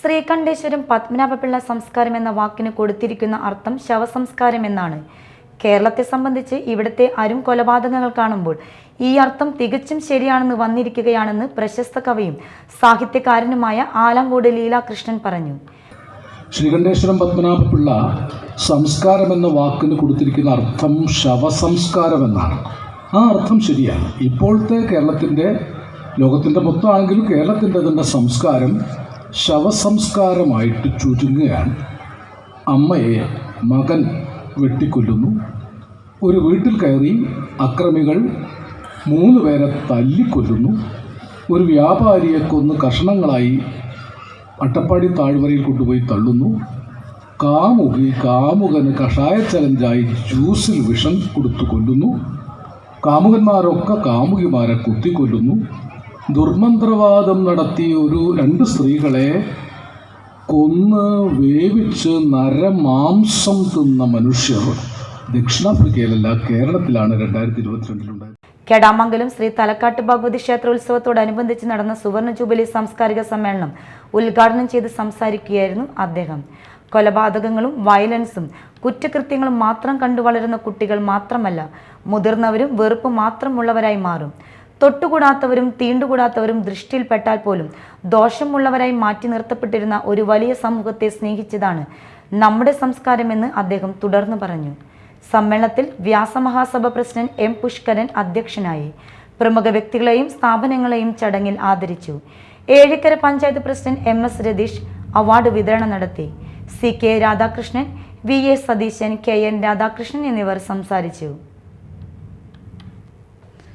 ശ്രീകണ്ഠേശ്വരം പത്മനാഭപിള്ള സംസ്കാരം എന്ന വാക്കിന് കൊടുത്തിരിക്കുന്ന അർത്ഥം ശവസംസ്കാരം എന്നാണ്. കേരളത്തെ സംബന്ധിച്ച് ഇവിടുത്തെ അരും കൊലപാതകങ്ങൾ കാണുമ്പോൾ ഈ അർത്ഥം തികച്ചും ശരിയാണെന്ന് വന്നിരിക്കുകയാണെന്ന് പ്രശസ്ത കവിയും സാഹിത്യകാരനുമായ ആലങ്കോട് ലീലാകൃഷ്ണൻ പറഞ്ഞു. ശ്രീകണ്ഠേശ്വരം പത്മനാഭപിള്ള സംസ്കാരം എന്ന വാക്കിന് കൊടുത്തിരിക്കുന്ന അർത്ഥം ശവസംസ്കാരം എന്നാണ്. ആ അർത്ഥം ശരിയാണ്. ഇപ്പോഴത്തെ കേരളത്തിന്റെ ലോകത്തിന്റെ മൊത്തമാണെങ്കിലും കേരളത്തിന്റെ തന്നെ സംസ്കാരം ശവസംസ്കാരമായിട്ട് ചുരുങ്ങുകയാണ്. അമ്മയെ മകൻ വെട്ടിക്കൊല്ലുന്നു. ഒരു വീട്ടിൽ കയറി അക്രമികൾ മൂന്ന് പേരെ തല്ലിക്കൊല്ലുന്നു. ഒരു വ്യാപാരിയെ കൊന്ന് കഷണങ്ങളായി അട്ടപ്പാടി താഴ്വരയിൽ കൊണ്ടുപോയി തള്ളുന്നു. കാമുകി കാമുകന് കഷായ ചലഞ്ചായി ജ്യൂസിൽ വിഷം കൊടുത്തു കൊല്ലുന്നു. കാമുകന്മാരൊക്കെ കാമുകിമാരെ കുത്തിക്കൊല്ലുന്നു. ദുർമന്ത്രവാദം നടത്തി ഒരു രണ്ട് സ്ത്രീകളെ കൊന്ന് വേവിച്ച് നരമാംസം തിന്ന മനുഷ്യർ ദക്ഷിണാഫ്രിക്കയിലല്ല കേരളത്തിലാണ് രണ്ടായിരത്തി ഇരുപത്തിരണ്ടിലുണ്ടായത് കെടാമംഗലം ശ്രീ തലക്കാട്ട് ഭഗവതി ക്ഷേത്രോത്സവത്തോടനുബന്ധിച്ച് നടന്ന സുവർണ ജൂബിലി സാംസ്കാരിക സമ്മേളനം ഉദ്ഘാടനം ചെയ്ത് സംസാരിക്കുകയായിരുന്നു അദ്ദേഹം. കൊലപാതകങ്ങളും വയലൻസും കുറ്റകൃത്യങ്ങളും മാത്രം കണ്ടു വളരുന്ന കുട്ടികൾ മാത്രമല്ല മുതിർന്നവരും വെറുപ്പ് മാത്രമുള്ളവരായി മാറും. തൊട്ടുകൂടാത്തവരും തീണ്ടുകൂടാത്തവരും ദൃഷ്ടിയിൽപ്പെട്ടാൽ പോലും ദോഷമുള്ളവരായി മാറ്റി നിർത്തപ്പെട്ടിരുന്ന ഒരു വലിയ സമൂഹത്തെ സ്നേഹിച്ചതാണ് നമ്മുടെ സംസ്കാരമെന്ന് അദ്ദേഹം തുടർന്നു പറഞ്ഞു. സമ്മേളനത്തിൽ വ്യാസമഹാസഭ പ്രസിഡന്റ് എം പുഷ്കരൻ അധ്യക്ഷനായി പ്രമുഖ വ്യക്തികളെയും സ്ഥാപനങ്ങളെയും ചടങ്ങിൽ ആദരിച്ചു. Ezhikkara panchayat president M S Ratheesh award വിതരണം നടത്തി. C K Radhakrishnan V A Satheesan K N Radhakrishnan എന്നിവർ സംസാരിച്ചു.